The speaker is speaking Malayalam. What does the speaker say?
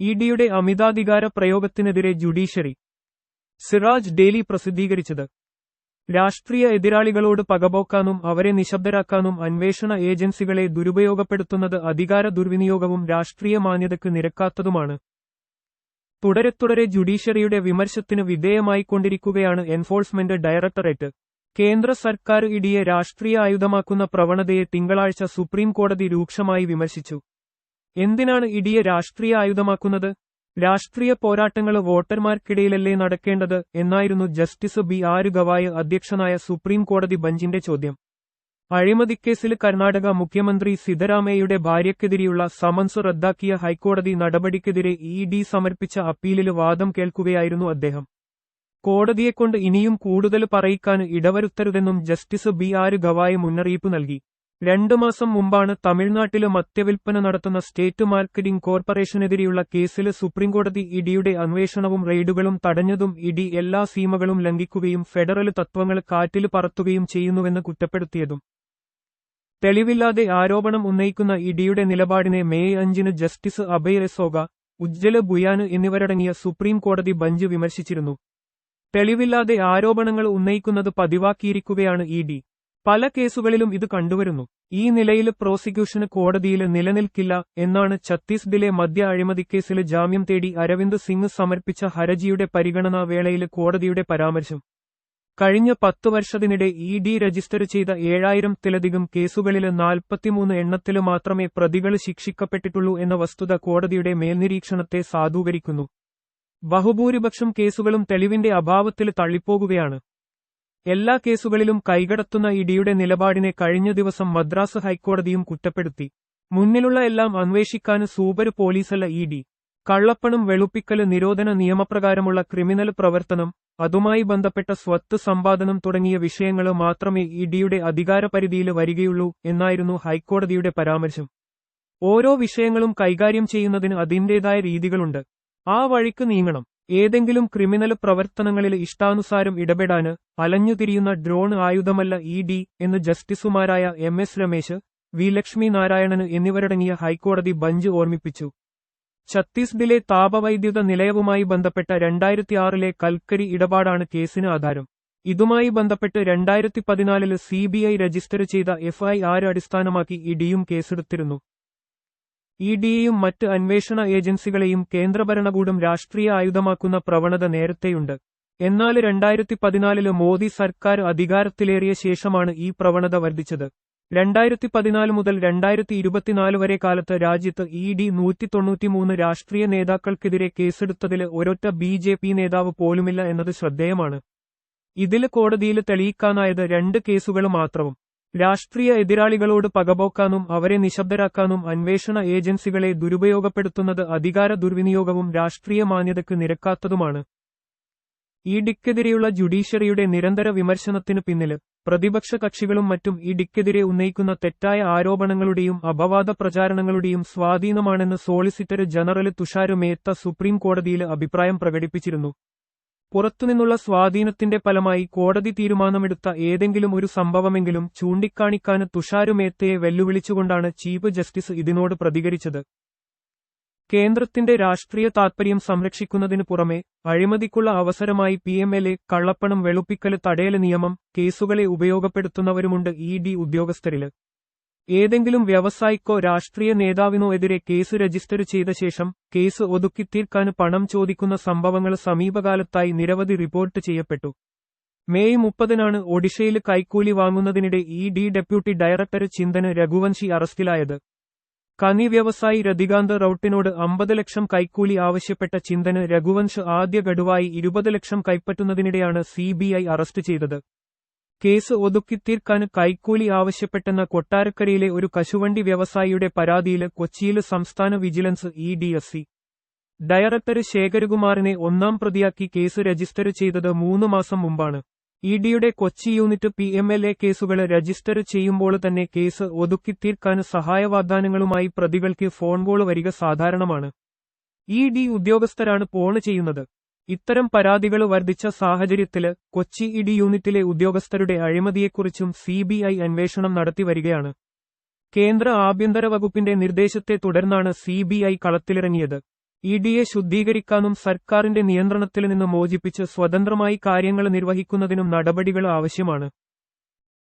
ഇ ഡിയുടെ അമിതാധികാര പ്രയോഗത്തിനെതിരെ ജുഡീഷ്യറി. സിറാജ് ഡെയിലി പ്രസിദ്ധീകരിച്ചത്. രാഷ്ട്രീയ എതിരാളികളോട് പകപോക്കാനും അവരെ നിശബ്ദരാക്കാനും അന്വേഷണ ഏജൻസികളെ ദുരുപയോഗപ്പെടുത്തുന്നത് അധികാര ദുർവിനിയോഗവും രാഷ്ട്രീയ മാന്യതയ്ക്ക് നിരക്കാത്തതുമാണ്. തുടരെ തുടരെ ജുഡീഷ്യറിയുടെ വിമർശത്തിന് വിധേയമായിക്കൊണ്ടിരിക്കുകയാണ് എൻഫോഴ്സ്മെന്റ് ഡയറക്ടറേറ്റ്. കേന്ദ്ര സർക്കാർ ഇടിയെ രാഷ്ട്രീയ ആയുധമാക്കുന്ന പ്രവണതയെ തിങ്കളാഴ്ച സുപ്രീം കോടതി രൂക്ഷമായി വിമർശിച്ചു. എന്തിനാണ് ഇടിയെ രാഷ്ട്രീയ ആയുധമാക്കുന്നത്? രാഷ്ട്രീയ പോരാട്ടങ്ങൾ വോട്ടർമാർക്കിടയിലല്ലേ നടക്കേണ്ടത് എന്നായിരുന്നു ജസ്റ്റിസ് ബി ആര് ഗവായ് അധ്യക്ഷനായ സുപ്രീം കോടതി ബഞ്ചിന്റെ ചോദ്യം. അഴിമതിക്കേസിൽ കർണാടക മുഖ്യമന്ത്രി സിദ്ധരാമയ്യയുടെ ഭാര്യയ്ക്കെതിരെയുള്ള സമൻസ് റദ്ദാക്കിയ ഹൈക്കോടതി നടപടിക്കെതിരെ ഇ ഡി സമർപ്പിച്ച അപ്പീലിൽ വാദം കേൾക്കുകയായിരുന്നു അദ്ദേഹം. കോടതിയെക്കൊണ്ട് ഇനിയും കൂടുതൽ പറയിക്കാൻ ഇടവരുത്തരുതെന്നും ജസ്റ്റിസ് ബി ആര് ഗവായ് മുന്നറിയിപ്പ് നൽകി. രണ്ടു മാസം മുമ്പാണ് തമിഴ്നാട്ടിലെ മദ്യവിൽപ്പന നടത്തുന്ന സ്റ്റേറ്റ് മാർക്കറ്റിംഗ് കോർപ്പറേഷനെതിരെയുള്ള കേസിൽ സുപ്രീംകോടതി ഇഡിയുടെ അന്വേഷണവും റെയ്ഡുകളും തടഞ്ഞതും ഇഡി എല്ലാ സീമകളും ലംഘിക്കുകയും ഫെഡറൽ തത്വങ്ങൾ കാറ്റിൽ പറത്തുകയും ചെയ്യുന്നുവെന്ന് കുറ്റപ്പെടുത്തിയതും. തെളിവില്ലാതെ ആരോപണം ഉന്നയിക്കുന്ന ഇഡിയുടെ നിലപാടിനെ മെയ് അഞ്ചിന് ജസ്റ്റിസ് അഭയ് രസോഗ ഉജ്ജല ബുയാന് എന്നിവരടങ്ങിയ സുപ്രീം കോടതി ബഞ്ച് വിമർശിച്ചിരുന്നു. തെളിവില്ലാതെ ആരോപണങ്ങൾ ഉന്നയിക്കുന്നത് പതിവാക്കിയിരിക്കുകയാണ് ഇ ഡി. പല കേസുകളിലും ഇത് കണ്ടുവരുന്നു. ഈ നിലയിൽ പ്രോസിക്യൂഷന് കോടതിയിൽ നിലനിൽക്കില്ല എന്നാണ് ഛത്തീസ്ഗഡിലെ മദ്യ അഴിമതിക്കേസിൽ ജാമ്യം തേടി അരവിന്ദ് സിംഗ് സമർപ്പിച്ച ഹരജിയുടെ പരിഗണനാ വേളയിൽ കോടതിയുടെ പരാമർശം. കഴിഞ്ഞ പത്തു വർഷത്തിനിടെ ഇ ഡി രജിസ്റ്റർ ചെയ്ത ഏഴായിരത്തിലധികം കേസുകളിൽ നാൽപ്പത്തിമൂന്ന് എണ്ണത്തിൽ മാത്രമേ പ്രതികൾ ശിക്ഷിക്കപ്പെട്ടിട്ടുള്ളൂ എന്ന വസ്തുത കോടതിയുടെ മേൽനിരീക്ഷണത്തെ സാധൂകരിക്കുന്നു. ബഹുഭൂരിപക്ഷം കേസുകളും തെളിവിന്റെ അഭാവത്തിൽ തള്ളിപ്പോകുകയാണ്. എല്ലാ കേസുകളിലും കൈകടത്തുന്ന ഇഡിയുടെ നിലപാടിനെ കഴിഞ്ഞ ദിവസം മദ്രാസ് ഹൈക്കോടതിയും കുറ്റപ്പെടുത്തി. മുന്നിലുള്ള എല്ലാം അന്വേഷിക്കാൻ സൂപര് പോലീസല്ല ഇ ഡി. കള്ളപ്പണം വെളുപ്പിക്കൽ നിരോധന നിയമപ്രകാരമുള്ള ക്രിമിനൽ പ്രവർത്തനം അതുമായി ബന്ധപ്പെട്ട സ്വത്ത് സമ്പാദനം തുടങ്ങിയ വിഷയങ്ങൾ മാത്രമേ ഇഡിയുടെ ഡിയുടെ അധികാരപരിധിയിൽ വരികയുള്ളൂ എന്നായിരുന്നു ഹൈക്കോടതിയുടെ പരാമർശം. ഓരോ വിഷയങ്ങളും കൈകാര്യം ചെയ്യുന്നതിന് അതിന്റേതായ രീതികളുണ്ട്. ആ വഴിക്ക് നീങ്ങണം. ഏതെങ്കിലും ക്രിമിനൽ പ്രവർത്തനങ്ങളിൽ ഇഷ്ടാനുസാരം ഇടപെടാന് അലഞ്ഞുതിരിയുന്ന ഡ്രോൺ ആയുധമല്ല ഇ ഡി എന്ന് ജസ്റ്റിസുമാരായ M S Ramesh V Lakshmi നാരായണന് എന്നിവരടങ്ങിയ ഹൈക്കോടതി ബഞ്ച് ഓർമ്മിപ്പിച്ചു. ഛത്തീസ്ഗഡിലെ താപവൈദ്യുത നിലയവുമായി ബന്ധപ്പെട്ട രണ്ടായിരത്തിയാറിലെ കൽക്കരി ഇടപാടാണ് കേസിന് ആധാരം. ഇതുമായി ബന്ധപ്പെട്ട് രണ്ടായിരത്തി പതിനാലിൽ സി രജിസ്റ്റർ ചെയ്ത എഫ്ഐആർ അടിസ്ഥാനമാക്കി ഇഡിയും കേസെടുത്തിരുന്നു. ഇ ഡിയെയും മറ്റ് അന്വേഷണ ഏജൻസികളെയും കേന്ദ്രഭരണകൂടം രാഷ്ട്രീയ ആയുധമാക്കുന്ന പ്രവണത നേരത്തെയുണ്ട്. എന്നാൽ രണ്ടായിരത്തി പതിനാലിൽ മോദി സർക്കാർ അധികാരത്തിലേറിയ ശേഷമാണ് ഈ പ്രവണത വർദ്ധിച്ചത്. രണ്ടായിരത്തി പതിനാല് മുതൽ രണ്ടായിരത്തി ഇരുപത്തിനാല് വരെ കാലത്ത് രാജ്യത്ത് ഇ ഡി നൂറ്റി തൊണ്ണൂറ്റിമൂന്ന് രാഷ്ട്രീയ നേതാക്കൾക്കെതിരെ കേസെടുത്തതിൽ ഒരൊറ്റ ബി ജെ പി നേതാവ് പോലുമില്ല എന്നത് ശ്രദ്ധേയമാണ്. ഇതിൽ കോടതിയിൽ തെളിയിക്കാനായത് രണ്ട് കേസുകൾ മാത്രവും. രാഷ്ട്രീയ എതിരാളികളോട് പകപോക്കാനും അവരെ നിശബ്ദരാക്കാനും അന്വേഷണ ഏജൻസികളെ ദുരുപയോഗപ്പെടുത്തുന്നത് അധികാര ദുർവിനിയോഗവും രാഷ്ട്രീയ മാന്യതയ്ക്ക് നിരക്കാത്തതുമാണ്. ഈ ഡിക്കെതിരെയുള്ള ജുഡീഷ്യറിയുടെ നിരന്തര വിമർശനത്തിനു പിന്നിൽ പ്രതിപക്ഷ കക്ഷികളും മറ്റും ഈ ഡിക്കെതിരെ ഉന്നയിക്കുന്ന തെറ്റായ ആരോപണങ്ങളുടെയും അപവാദ പ്രചാരണങ്ങളുടെയും സ്വാധീനമാണെന്ന് സോളിസിറ്റർ ജനറൽ തുഷാരുമേത്ത സുപ്രീം കോടതിയിൽ അഭിപ്രായം പ്രകടിപ്പിച്ചിരുന്നു. പുറത്തുനിന്നുള്ള സ്വാധീനത്തിന്റെ ഫലമായി കോടതി തീരുമാനമെടുത്ത ഏതെങ്കിലും ഒരു സംഭവമെങ്കിലും ചൂണ്ടിക്കാണിക്കാൻ തുഷാരു മേത്തയെ വെല്ലുവിളിച്ചുകൊണ്ടാണ് ചീഫ് ജസ്റ്റിസ് ഇതിനോട് പ്രതികരിച്ചത്. കേന്ദ്രത്തിന്റെ രാഷ്ട്രീയ താൽപര്യം സംരക്ഷിക്കുന്നതിനു പുറമെ അഴിമതിക്കുള്ള അവസരമായി പി എം എൽ എ കള്ളപ്പണം വെളുപ്പിക്കൽ തടയൽ നിയമം കേസുകളെ ഉപയോഗപ്പെടുത്തുന്നവരുമുണ്ട് ഇ ഡി ഉദ്യോഗസ്ഥരിൽ. ഏതെങ്കിലും വ്യവസായിക്കോ രാഷ്ട്രീയ നേതാവിനോ എതിരെ കേസ് രജിസ്റ്റർ ചെയ്ത ശേഷം കേസ് ഒതുക്കിത്തീർക്കാൻ പണം ചോദിക്കുന്ന സംഭവങ്ങൾ സമീപകാലത്തായി നിരവധി റിപ്പോർട്ട് ചെയ്യപ്പെട്ടു. മെയ് മുപ്പതിനാണ് ഒഡീഷയിൽ കൈക്കൂലി വാങ്ങുന്നതിനിടെ E D deputy director Chintan Raghuvanshi അറസ്റ്റിലായത്. കനി വ്യവസായി രതികാന്ത് റൌട്ടിനോട് അമ്പത് ലക്ഷം കൈക്കൂലി ആവശ്യപ്പെട്ട ചിന്തന് രഘുവൻഷ് ആദ്യ ഗഡുവായി ഇരുപത് ലക്ഷം കൈപ്പറ്റുന്നതിനിടെയാണ് സിബിഐ അറസ്റ്റ് ചെയ്തത്. കേസ് ഒതുക്കിത്തീർക്കാൻ കൈക്കൂലി ആവശ്യപ്പെട്ടെന്ന കൊട്ടാരക്കരയിലെ ഒരു കശുവണ്ടി വ്യവസായിയുടെ പരാതിയിൽ കൊച്ചിയിൽ സംസ്ഥാന vigilance E D S C. Director ശേഖരകുമാറിനെ ഒന്നാം പ്രതിയാക്കി കേസ് രജിസ്റ്റർ ചെയ്തത് മൂന്ന് മാസം മുമ്പാണ്. ഇ ഡിയുടെ Kochi unit P M L A കേസുകൾ രജിസ്റ്റർ ചെയ്യുമ്പോൾ തന്നെ കേസ് ഒതുക്കിത്തീർക്കാൻ സഹായ വാഗ്ദാനങ്ങളുമായി പ്രതികൾക്ക് ഫോൺ കോൾ വരിക സാധാരണമാണ്. ഇ ഡി ഉദ്യോഗസ്ഥരാണ് ഫോൺ ചെയ്യുന്നത്. ഇത്തരം പരാതികൾ വർദ്ധിച്ച സാഹചര്യത്തിൽ കൊച്ചി ഇഡി യൂണിറ്റിലെ ഉദ്യോഗസ്ഥരുടെ അഴിമതിയെക്കുറിച്ചും സിബിഐ അന്വേഷണം നടത്തിവരികയാണ് കേന്ദ്ര ആഭ്യന്തര വകുപ്പിന്റെ നിർദ്ദേശത്തെ തുടർന്നാണ് സിബിഐ കളത്തിലിറങ്ങിയത്. ഇ ഡിയെ ശുദ്ധീകരിക്കാനും സർക്കാരിന്റെ നിയന്ത്രണത്തിൽ നിന്ന് മോചിപ്പിച്ച് സ്വതന്ത്രമായി കാര്യങ്ങൾ നിർവഹിക്കുന്നതിനും നടപടികൾ ആവശ്യമാണ്.